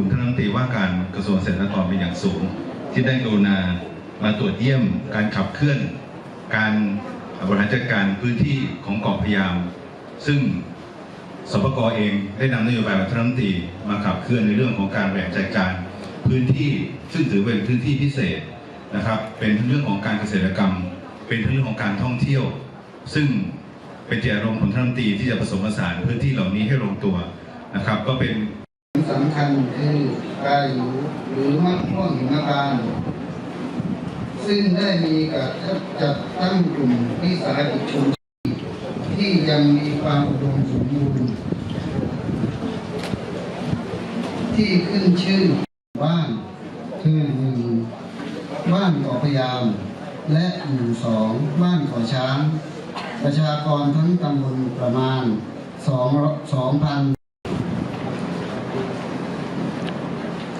คุณท่านรัฐมนตรีว่าการกระทรวงเกษตรและกรเป็นอย่างสูง ที่ได้กรุณามาตรวจเยี่ยมการขับเคลื่อน การบริหารจัดการพื้นที่ของเกาะพะยาม ซึ่งสปกเองได้นำนโยบายของท่านรัฐมนตรีมาขับเคลื่อนในเรื่องของการบริหารจัดการพื้นที่ซึ่งถือเป็นพื้นที่พิเศษนะครับ เป็นทั้งเรื่องของการเกษตรกรรม เป็นทั้งเรื่องของการท่องเที่ยว ซึ่งเป็นเจตจำนงของท่านรัฐมนตรีที่จะผสมผสานพื้นที่เหล่านี้ให้ลงตัวนะครับ ก็เป็น สำคัญคือปลาหิวหรือมะม่วงหิมพานต์ซึ่งได้มีการจัดตั้งกลุ่มวิสาหกิจชุมชนที่ยังมีความอุดมสมบูรณ์ที่ขึ้นชื่อบ้านคือหนึ่งบ้านกาะพยาม และหมู่สองบ้านกาะช้าง ประชากรทั้งตำบลประมาณสองสองพัน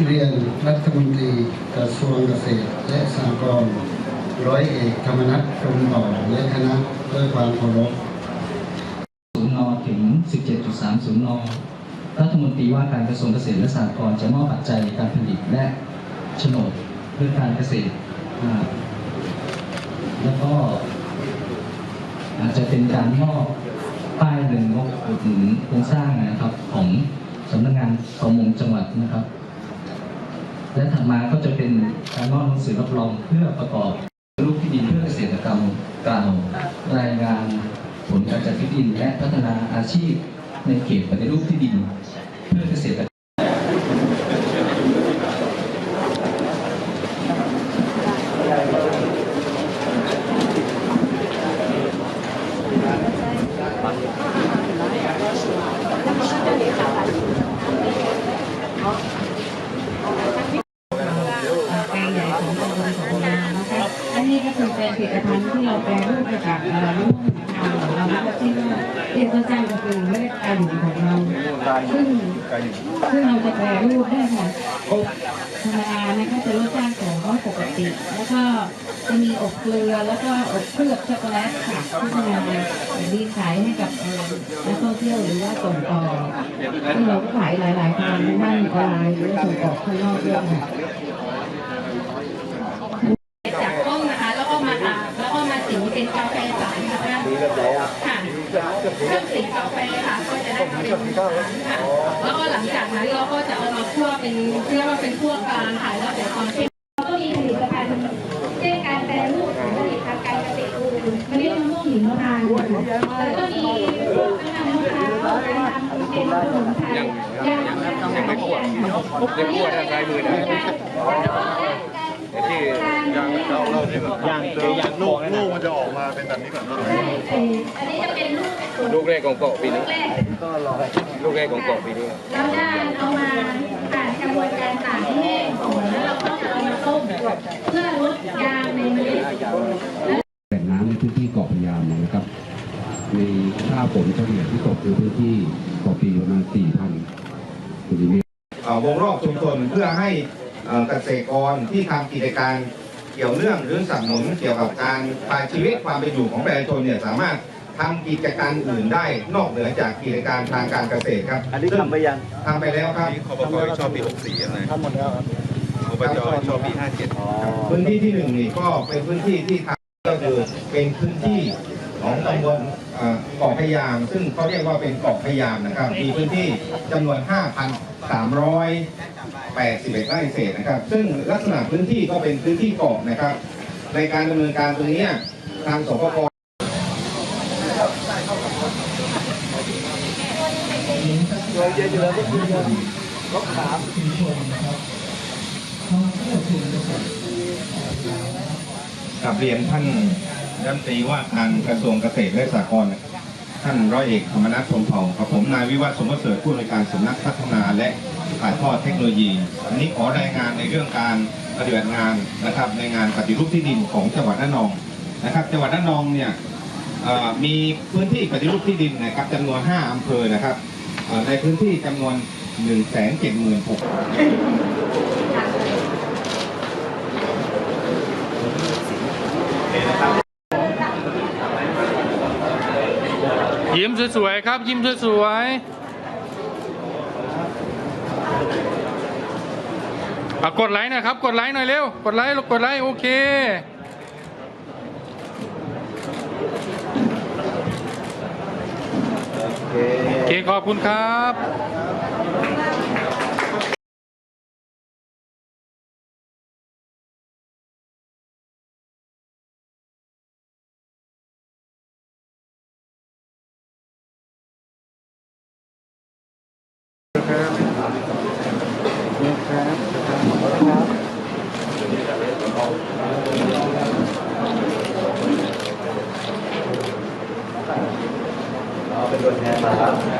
เรียนรัฐมนตรีกระทรวงเกษตร และสหกรณ์ร้อยเอกธรรมนัฐพรมเผ่าและคณะด้วยความเคารพศูนย์นถึง 17.30 น รัฐมนตรีว่าการกระทรวงเกษตรและสหกรณ์จะมอบปัจจัยการผลิตและโฉนดเพื่อการเกษตร แล้วก็อาจจะเป็นการมอบป้ายเงินงบอุดหนุนโครงสร้างนะครับของสำนักงานประมงจังหวัดนะครับ และถัดมาก็จะเป็นการมอบหนังสือรับรองเพื่อประกอบรูปที่ดินเพื่อเกษตรกรรมกล่าวรายงานผลการจัดที่ดินและพัฒนาอาชีพในเขตปฏิรูปที่ดินเพื่อเกษตร แปลงใหญ่ของตำบลสองนานะคะอันนี้ก็คือแป ลงผลิตภัณฑ์ที่เราแปลรูปมาจากเอ่อมะม่วงทางของเรานะคะที่ว่าเรียกสั้นๆก็คือเมล็ดกาหยุของเรา ซึ่งซึ่งเราจะแปลรูปได้ค่ะอบธรรมดานะคะจะรสชาติของเขาปกติ แล้วก็จะมีอบเกลือแล้วก็อบเคลือบช็อกโกแลตค่ะพัฒนาดีขายให้กับเอ่อนักท่องเที่ยวหรือว่าส่งต่อซึ่งเราก็ขายหลายๆทางทั้งด้านออนไลน์หรือว่าส่งออกข้างนอกด้วยค่ะ จากต้นนะคะ แล้วก็มาตากแล้วก็มาสีเป็นกาแฟสารนะคะค่ะเครื่องสีกาแฟค่ะก็จะ ได้มาเป็นสารค่ะแล้วก็หลังจากนั้นเราก็จะเอามาคั่วเป็นเรียกว่าเป็นคั่วกลางค่ะแล้วแต่ความเข้มเราก็มีผลิตภัณฑ์เช่นการแปรรูปผลผลิตทางการเกษตรมันเรียกมะม่วงหิมพานต์ค่ะแล้วก็มีพวกน้ำมะพร้าวการทำเป็นสมุนไพรย่างยังไม่ขวดไม่ขวดอะไรมือนะที่ยาง เราเราที่แบบยางเจอยางลูกลูกมันจะออกมาเป็นแบบนี้ก่อนอันนี้จะเป็นลูกลูกแรกของเกาะปีนี้แรกลูกแรกของเกาะปีนี้เราจะเอามาผ่านกระบวนการตากให้แห้งก่อนแล้วเราก็จะเอามาต้มเพื่อลดยางในเมล็ดแหล่งน้ำในพื้นที่เกาะพะยามเนี่ยนะครับมีค่าฝนเฉลี่ยที่ตกในพื้นที่ต่อปีประมาณ 4,000มิลลิเมตรเอ่อวงรอบชุมชนเพื่อให้เอ่อเกษตรกรที่ทำกิจการ เกี่ยวเนื่องหรือสนับสนุนเกี่ยวกับการปลายชีวิตความเป็นอยู่ของประชาชนเนี่ยสามารถทำกิจการอื่นได้นอกเหนือจากกิจการทางการเกษตรครับอันนี้ทำไปยังทำไปแล้วครับที่คอปกชอบปี 64อะไรทำหมดแล้วครับคอปจชอบปี 57พื้นที่ที่หนึ่งนี่ก็เป็นพื้นที่ที่ทำก็คือเป็นพื้นที่ของตำบลเอ่อเกาะพะยาม ซึ่งเขาเรียกว่าเป็นเกาะพะยามนะครับ มีพื้นที่จำนวน 81ไร่เศษนะครับ ซึ่งลักษณะพื้นที่ก็เป็นพื้นที่เกาะนะครับ ในการดำเนินการตรงนี้ทางสปกกับเรียนท่านรัฐมนตรีว่าการกระทรวงเกษตรและสหกรณ์ท่านร้อยเอกธรรมนัฐพรมเผ่ากับผมนายวิวัฒน์สมประเสริฐผู้อำนวยการสำนักพัฒนาและ ถ่ายทอดเทคโนโลยี อันนี้ขอรายงานในเรื่องการปฏิบัติงานนะครับในงานปฏิรูปที่ดินของจังหวัดระนองนะครับ จังหวัดระนองเนี่ยมีพื้นที่ปฏิรูปที่ดินนะครับจำนวน 5 อำเภอนะครับในพื้นที่จำนวน 1 7 6 0 0 0ยิ้มสวยๆครับ ยิ้มสวยๆ อากดไลค์นะครับ กดไลค์หน่อยเร็ว กดไลค์กดไลค์โอเค โอเค ขอบคุณครับครับ เป็นตัวแทนมาครับ